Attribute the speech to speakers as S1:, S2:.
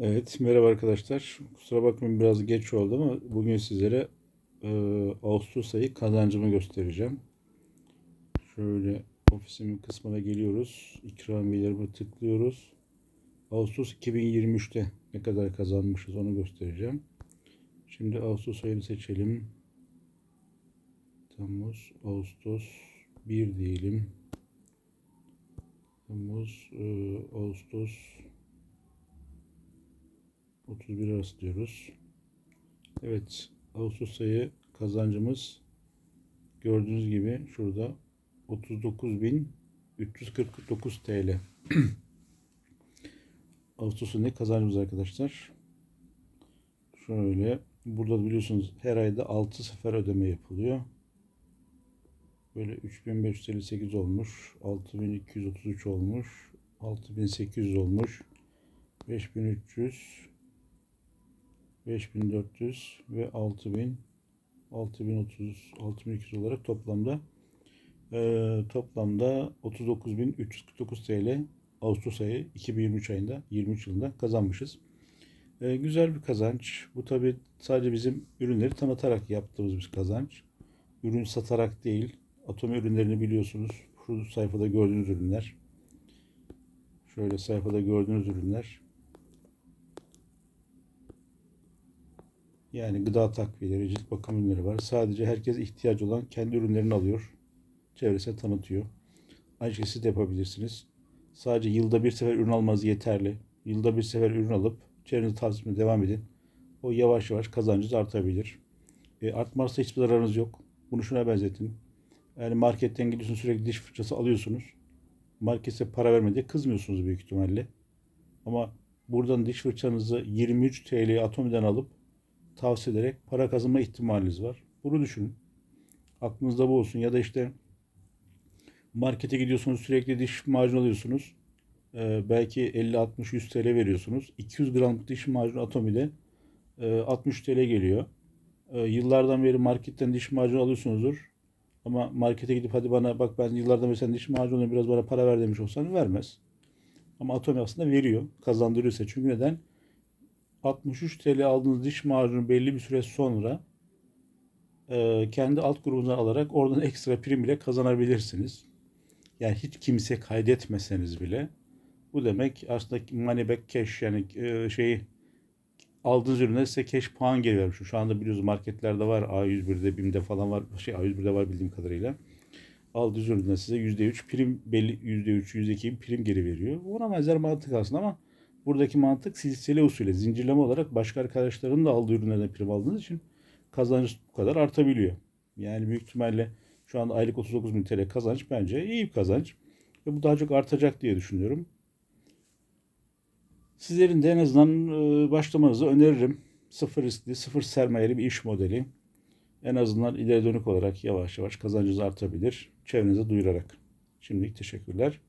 S1: Evet, merhaba arkadaşlar. Kusura bakmayın biraz geç oldu ama bugün sizlere e, Ağustos ayı kazancımı göstereceğim. Şöyle ofisimin kısmına geliyoruz. İkramiyelerime tıklıyoruz. Ağustos 2023'te ne kadar kazanmışız onu göstereceğim. Şimdi Ağustos ayını seçelim. Temmuz, Ağustos 1 diyelim. Temmuz, e, Ağustos 31 arası diyoruz. Evet, Ağustos ayı kazancımız gördüğünüz gibi şurada 39.349 TL. Ağustos'un ne kazancımız arkadaşlar? Şöyle burada biliyorsunuz her ayda 6 sefer ödeme yapılıyor. Böyle 3558 olmuş, 6233 olmuş, 6800 olmuş, 5300 5400 ve 6000 6030 6200 olarak toplamda e, toplamda 39349 TL Ağustos ayı 2023 ayında 23 yılında kazanmışız. E, güzel bir kazanç. Bu tabi sadece bizim ürünleri tanıtarak yaptığımız bir kazanç. Ürün satarak değil. Atom ürünlerini biliyorsunuz. Şu sayfada gördüğünüz ürünler. Şöyle sayfada gördüğünüz ürünler. Yani gıda takviyeleri, cilt bakım ürünleri var. Sadece herkes ihtiyacı olan kendi ürünlerini alıyor. Çevresine tanıtıyor. Aynı şekilde siz de yapabilirsiniz. Sadece yılda bir sefer ürün almanız yeterli. Yılda bir sefer ürün alıp çevrenizi tavsiye devam edin. O yavaş yavaş kazancınız artabilir. E, artmazsa hiçbir zararınız yok. Bunu şuna benzetin. Yani marketten gidiyorsunuz sürekli diş fırçası alıyorsunuz. Markete para vermedi kızmıyorsunuz büyük ihtimalle. Ama buradan diş fırçanızı 23 TL'ye Atomi'den alıp tavsiye ederek para kazanma ihtimaliniz var. Bunu düşünün. Aklınızda bu olsun. Ya da işte markete gidiyorsunuz sürekli diş macunu alıyorsunuz. Ee, belki 50, 60, 100 TL veriyorsunuz. 200 gram diş macunu atomide e, 60 TL geliyor. E, yıllardan beri marketten diş macunu alıyorsunuzdur. Ama markete gidip hadi bana bak ben yıllardan beri sen diş macunu biraz bana para ver demiş olsan vermez. Ama Atomi aslında veriyor. Kazandırıyorsa. Çünkü neden? 63 TL aldığınız diş macunu belli bir süre sonra e, kendi alt grubundan alarak oradan ekstra prim bile kazanabilirsiniz. Yani hiç kimse kaydetmeseniz bile bu demek aslında money back cash yani e, şeyi aldığınız ürüne size cash puan vermiş. Şu anda biliyorsunuz marketlerde var. A101'de, BİM'de falan var. Şey A101'de var bildiğim kadarıyla. Aldığınız ürüne size %3 prim belli %3, %2 prim geri veriyor. Ona benzer mantık aslında ama Buradaki mantık silsile usulü, zincirleme olarak başka arkadaşların da aldığı ürünlerden prim aldığınız için kazancınız bu kadar artabiliyor. Yani büyük ihtimalle şu anda aylık 39 bin TL kazanç bence iyi bir kazanç. Ve bu daha çok artacak diye düşünüyorum. Sizlerin de en azından e, başlamanızı öneririm. Sıfır riskli, sıfır sermayeli bir iş modeli. En azından ileri dönük olarak yavaş yavaş kazancınız artabilir. Çevrenize duyurarak. Şimdilik teşekkürler.